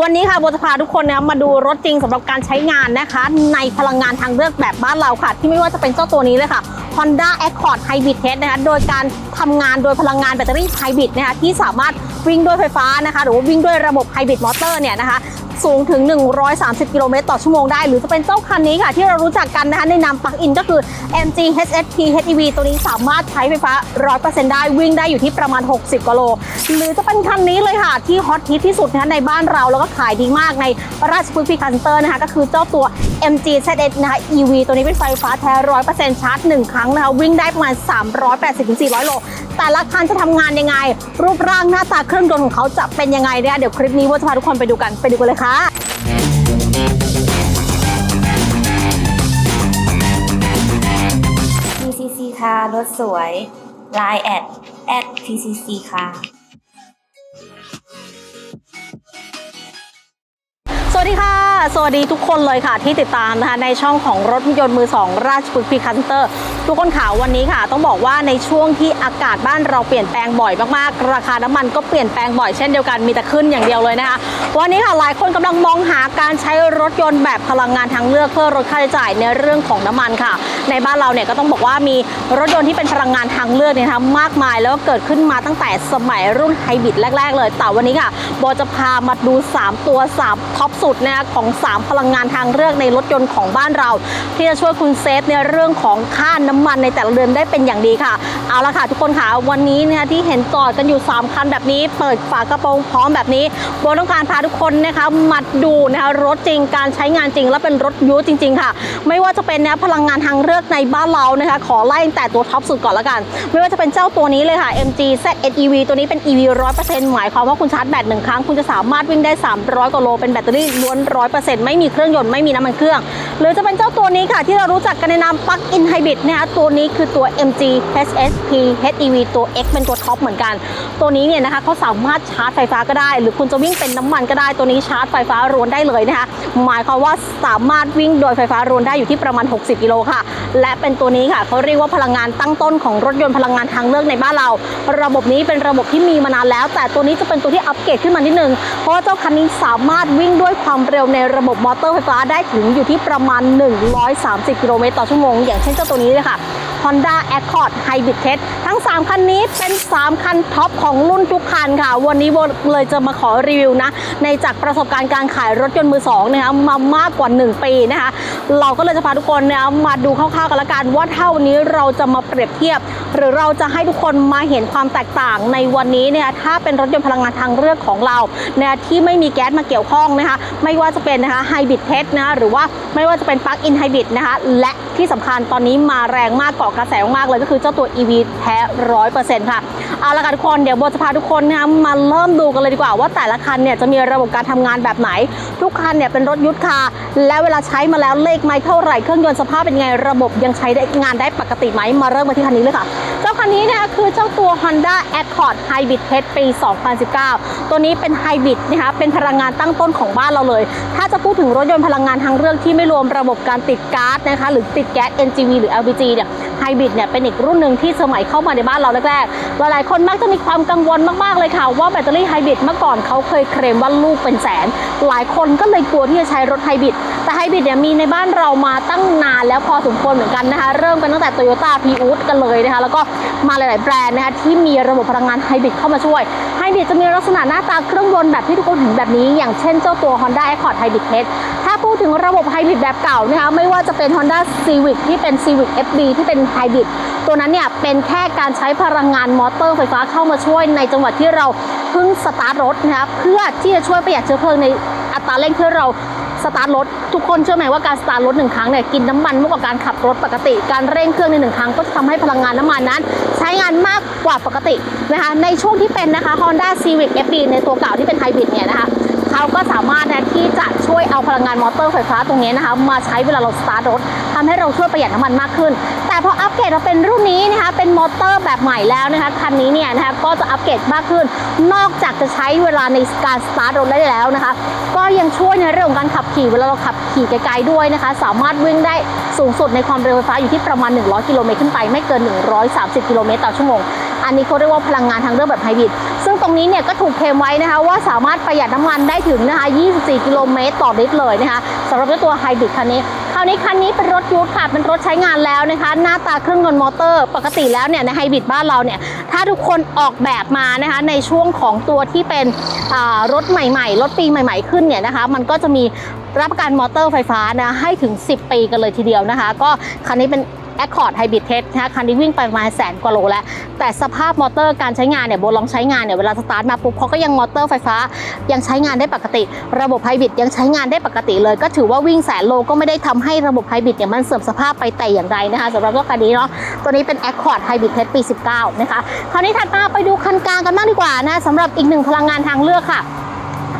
วันนี้ค่ะโบจะพาทุกคนนะมาดูรถจริงสำหรับการใช้งานนะคะ ในพลังงานทางเลือกแบบบ้านเราค่ะ ที่ไม่ว่าจะเป็นเจ้าตัวนี้เลยค่ะ Honda Accord Hybrid Test นะคะโดยการทำงานโดยพลังงานแบตเตอรี่ไฮบริดนะคะที่สามารถวิ่งด้วยไฟฟ้านะคะ หรือว่าวิ่งด้วยระบบไฮบริดมอเตอร์เนี่ยนะคะ สูงถึง 130 กิโลเมตรต่อชั่วโมงได้ หรือจะเป็นเจ้าคันนี้ค่ะ ที่เรารู้จักกันนะคะในนามปักอินก็คือ MG HSP HEV ตัวนี้สามารถใช้ไฟฟ้า 100%ได้วิ่งได้อยู่ที่ประมาณ 60กิโลหรือจะเป็นคันนี้เลยค่ะ ที่ฮอตฮิตที่สุดนะคะในบ้านเราแล้วก็ขายดีมากในราชพฤกษ์พีคันเตอร์นะคะก็คือเจ้าตัว MG ZS นะคะ EV ตัวนี้เป็นไฟฟ้าแท้ 100%ชาร์จ 1 ครั้งนะคะวิ่งได้ประมาณ 380-400 โลแต่ละคันจะทำงานยังไง รูปร่างหน้าตาเครื่องยนต์ของเขาจะเป็นยังไงเนี่ยเดี๋ยวคลิปนี้ว่าจะพาทุกคนไปดูกันไปดูกันเลยค่ะ TCC ค่ะ รถสวย Line แอดแอด TCC ค่ะ วัสดีค่ะ สวัสดีทุกคนเลยค่ะที่ติดตามนะคะในช่องของรถยนต์มือ2ราชพฤกษ์พีคันเตอร์ ทุกคนข่าววันนี้ค่ะ ต้องบอกว่าในช่วงที่อากาศบ้านเราเปลี่ยนแปลงบ่อยมากๆ ราคาน้ำมันก็เปลี่ยนแปลงบ่อยเช่นเดียวกันมีแต่ขึ้นอย่างเดียวเลยนะคะวันนี้ค่ะหลายคนกำลังมองหาการใช้รถยนต์แบบพลังงานทางเลือกเพื่อลดค่าใช้จ่ายในเรื่องของน้ำมันค่ะ ในบ้านเราเนี่ยก็ต้องบอกว่ามีรถยนต์ที่เป็นพลังงานทางเลือกเนี่ยนะคะมากมายแล้วก็เกิดขึ้นมาตั้งแต่สมัยรุ่นไฮบริดแรก ๆ เลยแต่วันนี้ค่ะโบจะพามาดู 3 ตัว3ท็อปสุุดนะของ 3 พลังงานทางเลือกในรถยนต์ของบ้านเรา ที่จะช่วยคุณเซฟในเรื่องของค่าน้ำมันในแต่ละเดือนได้เป็นอย่างดีค่ะ เอาละค่ะทุกคนค่ะวันนี้นะคะที่เห็นจอดกันอยู่ 3 คันแบบนี้ เปิดฝากระโปรงพร้อมแบบนี้โบต้องการพาทุกคนนะคะมาดูนะคะรถจริงการใช้งานจริง และเป็นรถยูจริง ๆ ค่ะ ไม่ว่าจะเป็นนะพลังงานทางเลือกในบ้านเรานะคะขอไล่แต่ตัวท็อปสุดก่อนละกัน ไม่ว่าจะเป็นเจ้าตัวนี้เลยค่ะ MG ZEV ตัวนี้เป็น EV 100%หมายความว่าคุณชาร์จแบตหนึ่งครั้ง คุณจะสามารถวิ่งได้ 300กว่าโลเป็นแบตเตอรี่ล้วน100%ไม่มีเครื่องยนต์ไม่มีน้ำมันเครื่อง หรือจะเป็นเจ้าตัวนี้ค่ะ ที่เรารู้จักกันในนาม Plug-in Hybrid นะคะตัวนี้คือตัว MG HSP HEV ตัว X เป็นตัวท็อปเหมือนกัน ตัวนี้เนี่ยนะคะเขาสามารถชาร์จไฟฟ้าก็ได้ หรือคุณจะวิ่งเป็นน้ำมันก็ได้ตัวนี้ชาร์จไฟฟ้ารวนได้เลยนะคะหมายความว่าสามารถวิ่งโดยไฟฟ้ารวนได้อยู่ที่ประมาณ 60 กิโลค่ะ และเป็นตัวนี้ค่ะเขาเรียกว่าพลังงานตั้งต้นของรถยนต์พลังงานทางเลือกในบ้านเรา ระบบนี้เป็นระบบที่มีมานานแล้ว แต่ตัวนี้จะเป็นตัวที่อัปเกรดขึ้นมานิดนึงเพราะเจ้าคันนี้สามารถวิ่งด้วยความเร็วในระบบมอเตอร์ไฟฟ้าได้ถึงอยู่ที่ประมาณ 130 กิโลเมตรต่อชั่วโมง อย่างเช่นเจ้าตัวนี้เลยค่ะ Honda Accord Hybrid Test ทั้ง 3 คันนี้เป็น 3 คันท็อปของรุ่นทุกคันค่ะ วันนี้โบเลยจะมาขอรีวิวนะ ในจากประสบการณ์การขายรถยนต์มือ2นะคะมามากกว่า 1 ปีนะคะ เราก็เลยจะพาทุกคนนะมาดูคร่าวๆกันละกัน ว่าถ้าวันนี้เราจะมาเปรียบเทียบ หรือเราจะให้ทุกคนมาเห็นความแตกต่างในวันนี้เนี่ยถ้าเป็นรถยนต์พลังงานทางเลือกของเราเนี่ยที่ไม่มีแก๊สมาเกี่ยวข้องนะคะไม่ว่าจะเป็นนะคะไฮบริดเทสนะคะหรือว่าไม่ว่าจะเป็นปลั๊กอินไฮบริดนะคะและ ที่สำคัญตอนนี้มาแรงมากเกาะกระแสมากเลยก็คือเจ้าตัว EV แท้ร้อยเปอร์เซ็นต์ค่ะเอาละค่ะทุกคนเดี๋ยวโบจะพาทุกคนนะคะมาเริ่มดูกันเลยดีกว่าว่าแต่ละคันเนี่ยจะมีระบบการทำงานแบบไหน ทุกคันเนี่ยเป็นรถยุทธคาและเวลาใช้มาแล้วเลขไม่เท่าไหร่เครื่องยนต์สภาพเป็นไงระบบยังใช้ได้งานได้ปกติไหมมาเริ่มมาที่คันนี้เลยค่ะ คันนี้นะคะคือเจ้าตัว Honda Accord Hybrid Test ปี 2019 ตัวนี้เป็นไฮบริดนะคะเป็นพลังงานตั้งต้นของบ้านเราเลย ถ้าจะพูดถึงรถยนต์พลังงานทางเรื่องที่ไม่รวมระบบการติดก๊าซนะคะหรือติดแก๊ส NGV หรือ LPG เนี่ย ไฮบริดเนี่ยเป็นอีกรุ่นหนึ่งที่สมัยเข้ามาในบ้านเราแรกๆ หลายๆคนมักจะมีความกังวลมากๆเลยค่ะ ว่าแบตเตอรี่ไฮบริดเมื่อก่อนเขาเคยเคลมว่าลูกเป็นแสน หลายคนก็เลยกลัวที่จะใช้รถไฮบริดแต่ไฮบริดเนี่ยมีในบ้านเรามาตั้งนานแล้วพอสมควรเหมือนกันนะคะ เริ่มกันตั้งแต่ Toyota p r i u s กันเลยนะคะแล้วก็มาหลาย ๆ แบรนด์นะคะที่มีระบบพลังงานไฮบริดเข้ามาช่วยไฮบริดจะมีลักษณะหน้าตาเครื่องยนต์แบบที่ทุกคนเห็นแบบนี้ อย่างเช่นเจ้าตัว Honda Accord Hybrid H พูดถึงระบบไฮบริดแบบเก่านะคะไม่ว่าจะเป็น Honda Civic ที่เป็น Civic FB ที่เป็นไฮบริดตัวนั้นเนี่ยเป็นแค่การใช้พลังงานมอเตอร์ไฟฟ้าเข้ามาช่วยในจังหวัดที่เราเพิ่งสตาร์ทรถนะคะเพื่อที่จะช่วยประหยัดเชื้อเพลิงในอัตราเร่งที่เราสตาร์ทรถทุกคนเชื่อไหมว่าการสตาร์ทรถหนึ่งครั้งเนี่ยกินน้ำมันมากกว่าการขับรถปกติ การเร่งเครื่องในหนึ่งครั้งก็จะทำให้พลังงานน้ำมันนั้น ใช้งานมากกว่าปกตินะคะในช่วงที่เป็นนะคะ Honda Civic FB ในตัวเก่าที่เป็นไฮบริดเนี่ยนะคะ ก็สามารถนะที่จะช่วยเอาพลังงานมอเตอร์ไฟฟ้าตรงนี้นะคะ มาใช้เวลาเราสตาร์ทรถทำให้เราช่วยประหยัดน้ำมันมากขึ้น แต่พออัปเกรดมาเป็นรุ่นนี้นะคะเป็นมอเตอร์แบบใหม่แล้วนะคะคันนี้เนี่ยนะคะก็จะอัปเกรดมากขึ้น นอกจากจะใช้เวลาในการสตาร์ทรถได้แล้วนะคะ ก็ยังช่วยในเรื่องของการขับขี่เวลาเราขับขี่ไกลๆด้วยนะคะ สามารถวิ่งได้สูงสุดในความเร็วไฟฟ้าอยู่ที่ประมาณ 100 กิโลเมตรขึ้นไป ไม่เกิน 130 กิโลเมตรต่อชั่วโมง อันนี้เขาเรียกว่าพลังงานทางเลือกแบบไฮบริด ซึ่งตรงนี้เนี่ยก็ถูกเคลมไว้นะคะว่าสามารถประหยัดน้ำมันได้ถึงนะคะ 24 กิโลเมตรต่อลิตรเลยนะคะสำหรับเจ้าตัวไฮบริดคันนี้คราวนี้คันนี้เป็นรถยูทค่ะ เป็นรถใช้งานแล้วนะคะ หน้าตาเครื่องยนต์มอเตอร์ ปกติแล้วเนี่ยในไฮบริดบ้านเราเนี่ย ถ้าทุกคนออกแบบมานะคะในช่วงของตัวที่เป็นรถใหม่ๆ รถปีใหม่ ๆ ขึ้นเนี่ยนะคะ มันก็จะมีรับประกันมอเตอร์ไฟฟ้านะให้ถึง 10 ปีกันเลยทีเดียวนะคะ ก็คันนี้เป็น Accord Hybrid Test นะคะคันนี้วิ่งไปประมาณแสนกว่าโลแล้ว แต่สภาพมอเตอร์การใช้งานเนี่ยโบลองใช้งานเนี่ยเวลาสตาร์ทมาปุ๊บเขาก็ยังมอเตอร์ไฟฟ้ายังใช้งานได้ปกติ ระบบไฮบริดยังใช้งานได้ปกติเลย ก็ถือว่าวิ่งแสนโลก็ไม่ได้ทำให้ระบบไฮบริดเนี่ยมันเสื่อมสภาพไปแต่อย่างใดนะคะสำหรับรถคันนี้เนาะตัวนี้เป็น Accord Hybrid Test ปี 19 นะคะคราวนี้ถัดมาไปดูคันกลางกันบ้างดีกว่านะสำหรับอีกหนึ่งพลังงานทางเลือกค่ะ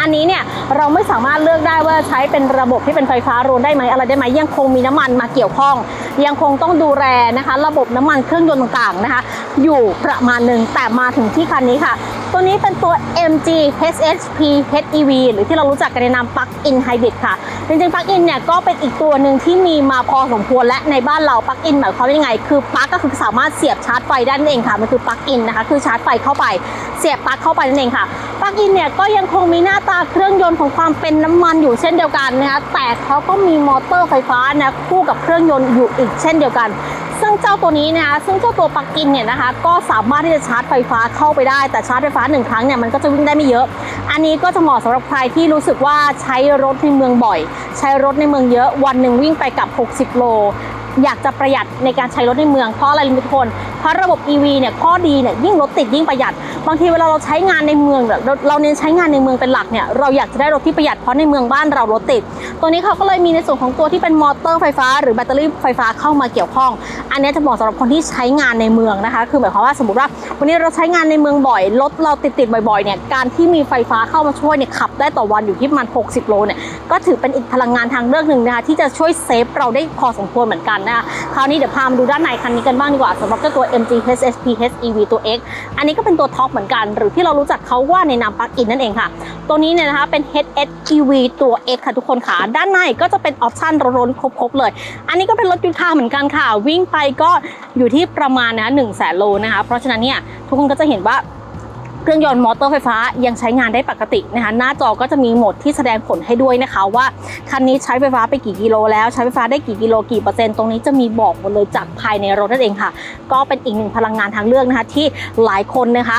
อันนี้เนี่ยเราไม่สามารถเลือกได้ว่าใช้เป็นระบบที่เป็นไฟฟ้ารวนได้ไหมอะไรได้ไหมยังคงมีน้ำมันมาเกี่ยวข้อง ยังคงต้องดูแลนะคะ ระบบน้ำมันเครื่องยนต์ต่างๆนะคะ อยู่ประมาณหนึ่งแต่มาถึงที่คันนี้ค่ะ ตัวนี้เป็นตัว MG HHP HEV หรือที่เรารู้จักกันในนาม Plug-in Hybrid ค่ะ จริงๆ Plug-in เนี่ยก็เป็นอีกตัวหนึ่งที่มีมาพอสมควรและในบ้านเรา Plug-in หมายความว่ายังไง คือปลั๊กก็คือสามารถเสียบชาร์จไฟได้นั่นเองค่ะ มันคือ Plug-in นะคะ คือชาร์จไฟเข้าไป เสียบปลั๊กเข้าไปนั่นเองค่ะ Plug-in เนี่ยก็ยังคงมีหน้าตาเครื่องยนต์ของความเป็นน้ำมันอยู่เช่นเดียวกันนะคะ แต่เขาก็มีมอเตอร์ไฟฟ้านะคู่กับเครื่องยนต์อยู่อีกเช่นเดียวกัน ซึ่งเจ้าตัวนี้นะคะซึ่งเจ้าตัวปักกินเนี่ยนะคะก็สามารถที่จะชาร์จไฟฟ้าเข้าไปได้แต่ชาร์จไฟฟ้าหนึ่งครั้งเนี่ยมันก็จะวิ่งได้ไม่เยอะ อันนี้ก็จะเหมาะสำหรับใครที่รู้สึกว่าใช้รถในเมืองบ่อย ใช้รถในเมืองเยอะวันหนึ่งวิ่งไปกับ 60 โลอยากจะประหยัดในการใช้รถในเมืองเพราะอะไรรู้ไหมทุกคน เพราะระบบ EV เนี่ยข้อดีเนี่ยยิ่งรถติดยิ่งประหยัดบางทีเวลาเราใช้งานในเมืองเนี่ยเราเน้นใช้งานในเมืองเป็นหลักเนี่ยเราอยากจะได้รถที่ประหยัดเพราะในเมืองบ้านเรารถติด ตัวนี้เขาก็เลยมีในส่วนของตัวที่เป็นมอเตอร์ไฟฟ้า หรือแบตเตอรี่ไฟฟ้าเข้ามาเกี่ยวข้อง อันนี้จะเหมาะสำหรับคนที่ใช้งานในเมืองนะคะ คือหมายความว่าสมมติว่า วันนี้เราใช้งานในเมืองบ่อยรถเราติดติดๆบ่อยๆเนี่ยการที่มีไฟฟ้าเข้ามาช่วยเนี่ยขับได้ต่อวันอยู่ที่ประมาณ 60 โลเนี่ยก็ถือเป็นอีกพลังงานทางเลือกหนึ่งนะคะที่จะช่วยเซฟเราได้พอสมควรเหมือนกันนะคะคราวนี้เดี๋ยวพามาดูด้านในคันนี้กันบ้างดีกว่าสำหรับเจ้าตัว MG HSP HEV ตัว X อันนี้ก็เป็นตัวท็อปเหมือนกัน หรือที่เรารู้จักเขาว่าในนามปลั๊กอินนั่นเองค่ะ ตัวนี้เนี่ยนะคะเป็น HSEV ตัว X ค่ะทุกคนค่ะ ด้านในก็จะเป็นออปชั่นร้นๆครบๆเลย อันนี้ก็เป็นรถยุทาเหมือนกันค่ะ วิ่งไปก็อยู่ที่ประมาณนะหนึ่งแสนโลนะคะ เพราะฉะนั้นเนี่ยทุกคนก็จะเห็นว่า เครื่องยนต์มอเตอร์ไฟฟ้ายังใช้งานได้ปกตินะคะหน้าจอก็จะมีโหมดที่แสดงผลให้ด้วยนะคะว่าคันนี้ใช้ไฟฟ้าไปกี่กิโลแล้วใช้ไฟฟ้าได้กี่กิโลกี่เปอร์เซ็นต์ตรงนี้จะมีบอกหมดเลยจากภายในรถนั่นเองค่ะ ก็เป็นอีกหนึ่งพลังงานทางเลือกนะคะที่หลายคนนะคะ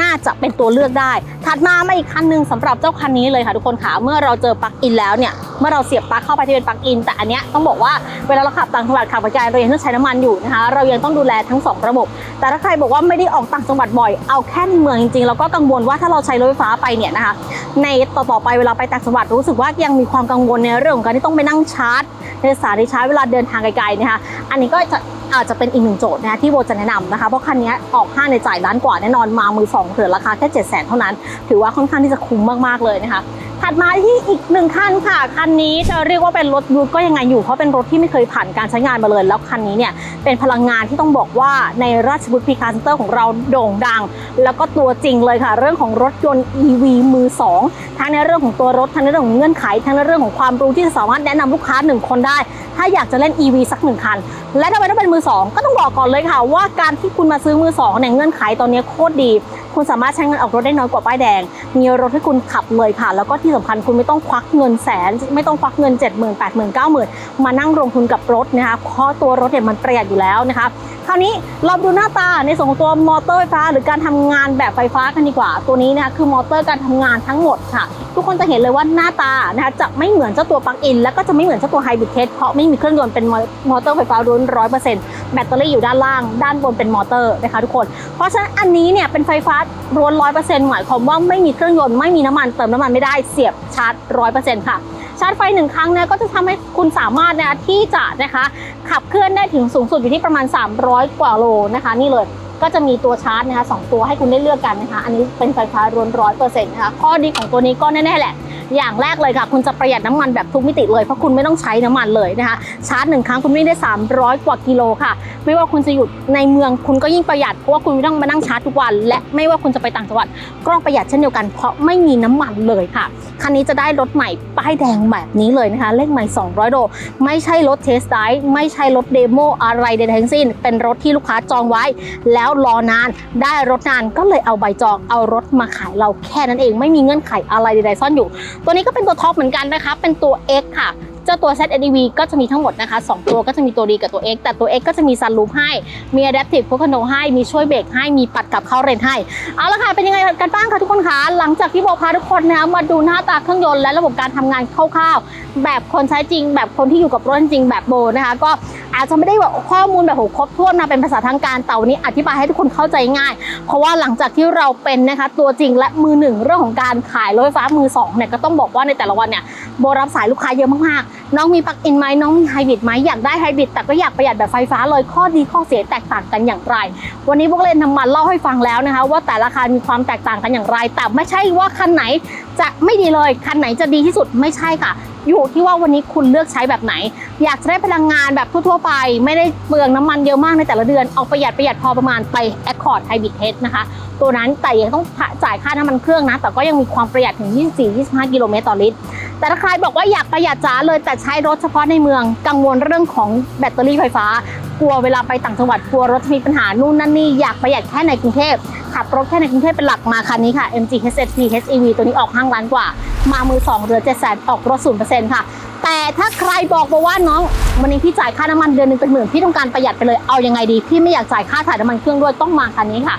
น่าจะเป็นตัวเลือกได้ ถัดมามาอีกคันหนึ่งสำหรับเจ้าคันนี้เลยค่ะทุกคนค่ะเมื่อเราเจอปลั๊กอินแล้วเนี่ยเมื่อเราเสียบปลั๊กเข้าไปที่เป็นปลั๊กอิน แต่อันเนี้ยต้องบอกว่าเวลาเราขับต่างจังหวัดขับไปไกลเรายังต้องใช้น้ำมันอยู่นะคะเรายังต้องดูแลทั้งสองระบบ แต่ถ้าใครบอกว่าไม่ได้ออกต่างจังหวัดบ่อย เอาแค่ในเมืองจริงๆ แล้วก็กังวลว่าถ้าเราใช้รถไฟฟ้าไปเนี่ยนะคะ ในต่อๆไปเวลาไปต่างจังหวัดรู้สึกว่ายังมีความกังวลในเรื่องของการที่ต้องไปนั่งชาร์จในสถานที่ชาร์จเวลาเดินทางไกลๆนะคะ อันนี้ก็จะ อาจจะเป็นอีกหนึ่งโจทย์นะที่โบจะแนะนำนะคะ เพราะคันนี้ออกห้าในจ่ายล้านกว่าแน่นอนมามือสองเถื่อนราคาแค่7 0 0 0 0เท่านั้น ถือว่าค่อนข้างที่จะคุ้มมากๆเลยนะคะถัดมาที่อีกหนึ่งคันค่ะคันนี้จะเรียกว่าเป็นรถยูทก็ยังไงอยู่เพราะเป็นรถที่ไม่เคยผ่านการใช้งานมาเลยแล้วคันนี้เนี่ยเป็นพลังงานที่ต้องบอกว่าในราชบุตรพีคาร์เซนเตอร์ของเราโด่งดัง แล้วก็ตัวจริงเลยค่ะ เรื่องของรถยนต์ EV มือสองทั้งในเรื่องของตัวรถทั้งในเรื่องของเงื่อนไข ทั้งในเรื่องของความรู้ที่จะสามารถแนะนำลูกค้าหนึ่งคนได้ ถ้าอยากจะเล่น EV สักหนึ่งคัน และทำไมต้องเป็นมือสองก็ต้องบอกก่อนเลยค่ะ ว่าการที่คุณมาซื้อมือสองเนี่ยเงื่อนไขตอนนี้โคตรดี คุณสามารถใช้เงินออกรถได้น้อยกว่าป้ายแดง มีรถให้คุณขับเลยค่ะ แล้วก็ที่สำคัญคุณไม่ต้องควักเงินแสน ไม่ต้องควักเงิน 7 0 0 0 0 8 0 0 0 0 9 0 0 0 มานั่งลงทุนกับรถนะคะเพราะตัวรถเนี่ยมันประหยัดอยู่แล้วนะคะ คราวนี้เราดูหน้าตาในส่วนของตัวมอเตอร์ไฟฟ้า หรือการทำงานแบบไฟฟ้ากันดีกว่า ตัวนี้นะคะคือมอเตอร์การทำงานทั้งหมดค่ะ ทุกคนจะเห็นเลยว่าหน้าตานะคะจะไม่เหมือนเจ้าตัวปลั๊กอิน แล้วก็จะไม่เหมือนเจ้าตัวไฮบริดเทสเพราะไม่มีเครื่องยนต์เป็นมอเตอร์ไฟฟ้าล้วนร้อยเปอร์เซ็นต์แบตเตอรี่อยู่ด้านล่าง ด้านบนเป็นมอเตอร์นะคะทุกคน เพราะฉะนั้นอันนี้เนี่ยเป็นไฟฟ้าล้วนร้อยเปอร์เซ็นต์หมายความว่าไม่มีเครื่องยนต์ไม่มีน้ำมันเติมน้ำมันไม่ได้เสียบชาร์จร้อยเปอร์เซ็นต์ค่ะ ชาร์จไฟหนึ่งครั้งเนี่ยก็จะทำให้คุณสามารถนะที่จะนะคะขับเคลื่อนได้ถึงสูงสุดอยู่ที่ประมาณ 300 กว่าโลนะคะ นี่เลย ก็จะมีตัวชาร์จนะคะสองตัวให้คุณได้เลือกกันนะคะ อันนี้เป็นไฟฟ้ารวนร้อยเปอร์เซ็นต์นะคะ ข้อดีของตัวนี้ก็แน่ๆแหละ อย่างแรกเลยค่ะ คุณจะประหยัดน้ำมันแบบทุกมิติเลย เพราะคุณไม่ต้องใช้น้ำมันเลยนะคะ ชาร์จหนึ่งครั้งคุณวิ่งได้ 300 กว่ากิโลค่ะ ไม่ว่าคุณจะอยู่ในเมืองคุณก็ยิ่งประหยัด เพราะว่าคุณไม่ต้องมานั่งชาร์จทุกวัน และไม่ว่าคุณจะไปต่างจังหวัดก็ประหยัดเช่นเดียวกัน เพราะไม่มีน้ำมันเลยค่ะ คันนี้จะได้รถใหม่ป้ายแดงแบบนี้เลยนะคะ เลขใหม่ 200โลไม่ใช่รถเทสไดไม่ใช่รถเดโมอะไรใดทั้งสิ้น เป็นรถที่ลูกค้าจองไว้ แล้วล้วรอนานได้รถนานก็เลยเอาใบจองเอารถมาขายเราแค่นั้นเองไม่มีเงื่อนไขอะไรใดๆซ่อนอยู่ ตัวนี้ก็เป็นตัวท็อปเหมือนกันนะคะ เป็นตัว X ค่ะเจ้าตัว Z NEV ก็จะมีทั้งหมดนะคะ 2 ตัวก็จะมีตัวดีกับตัว X แต่ตัว X ก็จะมีซันรูฟให้ มี Adaptive Cruise Control ให้ มีช่วยเบรกให้ มีปัดกลับเข้าเลนให้ เอาละค่ะ เป็นยังไงกันบ้างคะทุกคนคะ หลังจากที่โบพาทุกคนนะคะมาดูหน้าตาเครื่องยนต์และระบบการทำงานคร่าวๆ แบบคนใช้จริง แบบคนที่อยู่กับรถจริงแบบโบนะคะ ก็อาจจะไม่ได้แบบข้อมูลแบบโหครบถ้วนมาเป็นภาษาทางการแต่วันนี้อธิบายให้ทุกคนเข้าใจง่าย เพราะว่าหลังจากที่เราเป็นนะคะ ตัวจริงและมือหนึ่งเรื่องของการขายรถไฟฟ้ามือสองเนี่ยก็ต้องบอกว่าในแต่ละวันเนี่ยโบรับสายลูกค้าเยอะมากๆ น้องมีปลั๊กอินไหมน้องมีไฮบริดไหมอยากได้ไฮบริดแต่ก็อยากประหยัดแบบไฟฟ้าเลยข้อดีข้อเสียแตกต่างกันอย่างไร วันนี้พวกเล่นนำมาเล่าให้ฟังแล้วนะคะ ว่าแต่ละคันมีความแตกต่างกันอย่างไร แต่ไม่ใช่ว่าคันไหนจะไม่ดีเลยคันไหนจะดีที่สุดไม่ใช่ค่ะ อยู่ที่ว่าวันนี้คุณเลือกใช้แบบไหน อยากจะได้พลังงานแบบทั่วๆไป ไม่ได้เปลืองน้ำมันเยอะมากในแต่ละเดือนเอาประหยัดประหยัดพอประมาณไป Accord Hybrid Test นะคะตัวนั้นแต่ยังต้องจ่ายค่าน้ำมันเครื่องนะแต่ก็ยังมีความประหยัดถึง 24-25 กิโลเมตรต่อลิตร แต่ถ้าใครบอกว่าอยากประหยัดจ้าเลยแต่ใช้รถเฉพาะในเมืองกังวลเรื่องของแบตเตอรี่ไฟฟ้ากลัวเวลาไปต่างจังหวัดกลัวรถจะมีปัญหานู่นนั่นนี่อยากประหยัดแค่ในกรุงเทพขับรถแค่ในกรุงเทพเป็นหลักมาคันนี้ค่ะ MG HST HEV ตัวนี้ออกห้างล้านกว่า มามือสองเหลือ7 0 0 0 0ออกรถ0%ค่ะ แต่ถ้าใครบอกมาว่าน้องวันนี้พี่จ่ายค่าน้ำมันเดือนหนึงเป็นหมื่นพี่ต้องการประหยัดไปเลยเอายังไงดีพี่ไม่อยากจ่ายค่าถ่ายน้ำมันเครื่องด้วยต้องมาคันนี้ค่ะ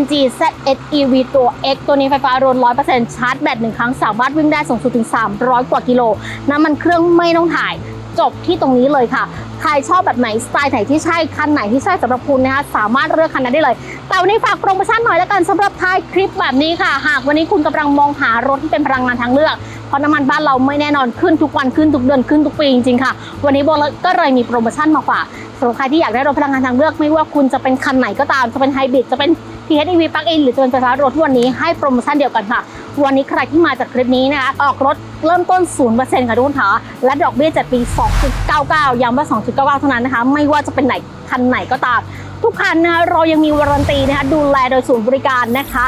MG ZS EV ตัว X ตัวนี้ไฟฟ้ารน100%ชาร์จแบตหนึ่งครั้งสามารถวิ่งได้สูงสุดถึง 300 กว่ากิโล น้ำมันเครื่องไม่ต้องถ่ายจบที่ตรงนี้เลยค่ะ ใครชอบแบบไหน สไตล์ไหนที่ใช่ คันไหนที่ใช่สำหรับคุณนะคะ สามารถเลือกคันนั้นได้เลย แต่วันนี้ฝากโปรโมชั่นหน่อยแล้วกันสำหรับท้ายคลิปแบบนี้ค่ะ หากวันนี้คุณกำลังมองหารถที่เป็นพลังงานทางเลือก เพราะน้ำมันบ้านเราไม่แน่นอนขึ้นทุกวันขึ้นทุกเดือนขึ้นทุกปีจริงๆค่ะ วันนี้โบก็เลยมีโปรโมชั่นมาฝากสำหรับใครที่อยากได้รถพลังงานทางเลือกไม่ว่าคุณจะเป็นคันไหนก็ตาม จะเป็นไฮบริด จะเป็น PHEV Plug-in หรือจะเป็นไฟฟ้ารถทุกวันนี้ให้โปรโมชั่นเดียวกันค่ะ วันนี้ใครที่มาจากคลิปนี้นะคะออกรถเริ่มต้น 0%ค่ะทุกคนค่ะและดอกเบี้ยจัดปี 2.99 ย้ำว่า 2.99 เท่านั้นนะคะ ไม่ว่าจะเป็นไหนคันไหนก็ตาม ทุกคันนะคะเรายังมีวารันตีนะคะดูแลโดยศูนย์บริการนะคะ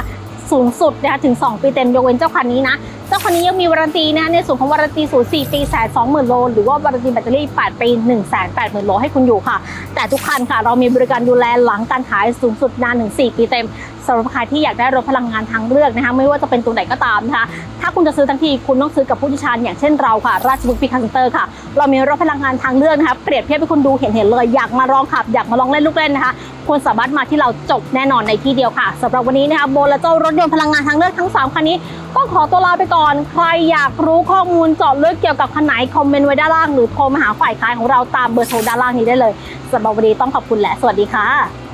สูงสุดนะคะถึง 2 ปีเต็มยกเว้นเจ้าคันนี้นะ เจ้าคันนี้ยังมีวารันตีนะในส่วนของวารันตีศูนย์4ปีแสนสองหมื่นโลหรือว่าวารันตีแบตเตอรี่8ปี1นึ่งแสนแปดหมื่นโลให้คุณอยู่ค่ะ แต่ทุกคันค่ะ เรามีบริการดูแลหลังการขายสูงสุดนานถึง4ปีเต็มสำหรับใครที่อยากได้รถพลังงานทางเลือกนะคะไม่ว่าจะเป็นตัวไหนก็ตามนะคะถ้าคุณจะซื้อทั้งทีคุณต้องซื้อกับผู้เชี่ยวชาญอย่างเช่นเราค่ะ ราชบุรีคันเตอร์ค่ะ เรามีรถพลังงานทางเลือกนะคะเปรียบเทียบให้คุณดูเห็นเห็นๆเลยอยากมาลองขับ อยากมาลองเล่นลูกเล่นนะคะคุณสามารถมาที่เราจบแน่นอนในที่เดียวค่ะสำหรับวันนี้นะคะโบและเจ้ารถยนต์พลังงานทางเลือกทั้ง 3คันนี้ก็ขอตัวลาไปก่อน ใครอยากรู้ข้อมูลเจาะลึกเกี่ยวกับคันไหนคอมเมนต์ไว้ด้านล่างหรือโทรมาหาฝ่ายขายของเราตามเบอร์โทรด้านล่างนี้ได้เลยสำหรับวันนี้ต้องขอบคุณและสวัสดีค่ะ